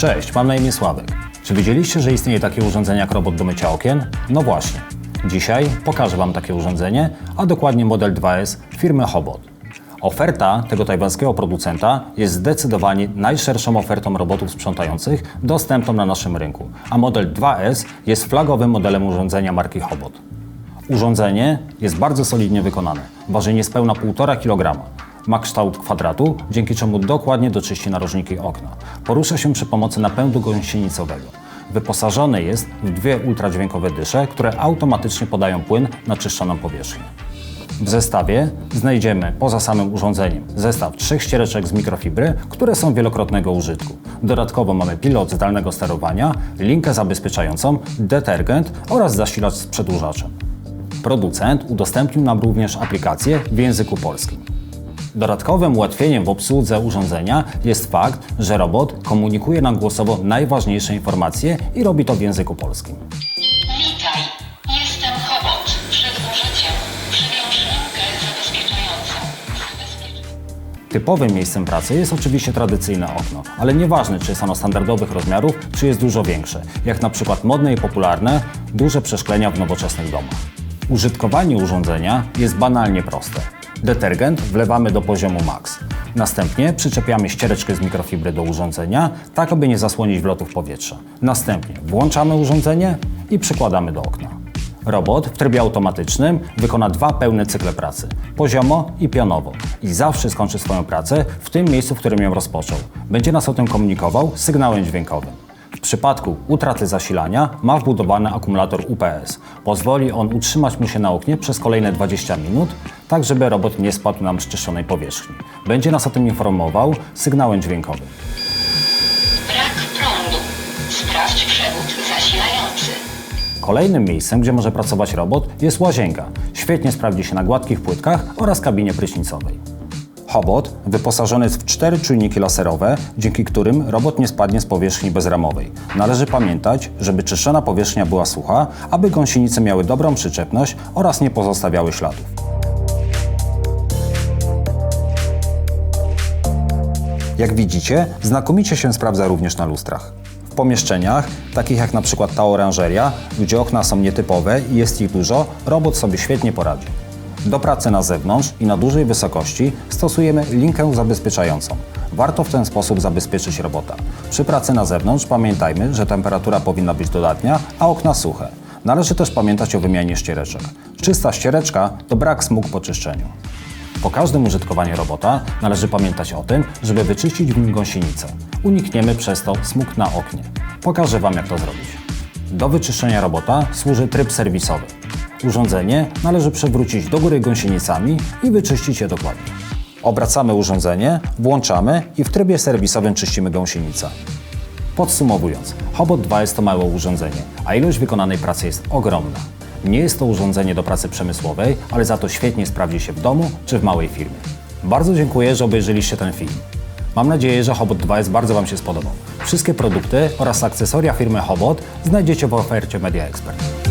Cześć, mam na imię Sławek. Czy wiedzieliście, że istnieje takie urządzenie jak robot do mycia okien? No właśnie. Dzisiaj pokażę Wam takie urządzenie, a dokładnie model 2S firmy Hobot. Oferta tego tajwańskiego producenta jest zdecydowanie najszerszą ofertą robotów sprzątających dostępną na naszym rynku, a model 2S jest flagowym modelem urządzenia marki Hobot. Urządzenie jest bardzo solidnie wykonane. Waży niespełna 1,5 kg. Ma kształt kwadratu, dzięki czemu dokładnie doczyści narożniki okna. Porusza się przy pomocy napędu gąsienicowego. Wyposażony jest w dwie ultradźwiękowe dysze, które automatycznie podają płyn na czyszczoną powierzchnię. W zestawie znajdziemy poza samym urządzeniem zestaw trzech ściereczek z mikrofibry, które są wielokrotnego użytku. Dodatkowo mamy pilot zdalnego sterowania, linkę zabezpieczającą, detergent oraz zasilacz z przedłużaczem. Producent udostępnił nam również aplikację w języku polskim. Dodatkowym ułatwieniem w obsłudze urządzenia jest fakt, że robot komunikuje nam głosowo najważniejsze informacje i robi to w języku polskim. Witaj, jestem Hobot. Przed użyciem przywiąż linkę zabezpieczającą. Zabezpiecz... Typowym miejscem pracy jest oczywiście tradycyjne okno, ale nieważne czy jest ono standardowych rozmiarów, czy jest dużo większe, jak na przykład modne i popularne duże przeszklenia w nowoczesnych domach. Użytkowanie urządzenia jest banalnie proste. Detergent wlewamy do poziomu max. Następnie przyczepiamy ściereczkę z mikrofibry do urządzenia, tak aby nie zasłonić wlotów powietrza. Następnie włączamy urządzenie i przykładamy do okna. Robot w trybie automatycznym wykona dwa pełne cykle pracy, poziomo i pionowo i zawsze skończy swoją pracę w tym miejscu, w którym ją rozpoczął. Będzie nas o tym komunikował sygnałem dźwiękowym. W przypadku utraty zasilania ma wbudowany akumulator UPS. Pozwoli on utrzymać mu się na oknie przez kolejne 20 minut, tak żeby robot nie spadł nam z czyszczonej powierzchni. Będzie nas o tym informował sygnałem dźwiękowym. Brak prądu. Sprawdź przewód zasilający. Kolejnym miejscem, gdzie może pracować robot, jest łazienka. Świetnie sprawdzi się na gładkich płytkach oraz kabinie prysznicowej. Hobot wyposażony jest w cztery czujniki laserowe, dzięki którym robot nie spadnie z powierzchni bezramowej. Należy pamiętać, żeby czyszczona powierzchnia była sucha, aby gąsienice miały dobrą przyczepność oraz nie pozostawiały śladów. Jak widzicie, znakomicie się sprawdza również na lustrach. W pomieszczeniach, takich jak na przykład ta oranżeria, gdzie okna są nietypowe i jest ich dużo, robot sobie świetnie poradzi. Do pracy na zewnątrz i na dużej wysokości stosujemy linkę zabezpieczającą. Warto w ten sposób zabezpieczyć robota. Przy pracy na zewnątrz pamiętajmy, że temperatura powinna być dodatnia, a okna suche. Należy też pamiętać o wymianie ściereczek. Czysta ściereczka to brak smug po czyszczeniu. Po każdym użytkowaniu robota należy pamiętać o tym, żeby wyczyścić w nim gąsienicę. Unikniemy przez to smug na oknie. Pokażę Wam jak to zrobić. Do wyczyszczenia robota służy tryb serwisowy. Urządzenie należy przewrócić do góry gąsienicami i wyczyścić je dokładnie. Obracamy urządzenie, włączamy i w trybie serwisowym czyścimy gąsienicę. Podsumowując, Hobot 2 jest to małe urządzenie, a ilość wykonanej pracy jest ogromna. Nie jest to urządzenie do pracy przemysłowej, ale za to świetnie sprawdzi się w domu czy w małej firmie. Bardzo dziękuję, że obejrzeliście ten film. Mam nadzieję, że Hobot 2S bardzo Wam się spodobał. Wszystkie produkty oraz akcesoria firmy Hobot znajdziecie w ofercie Media Expert.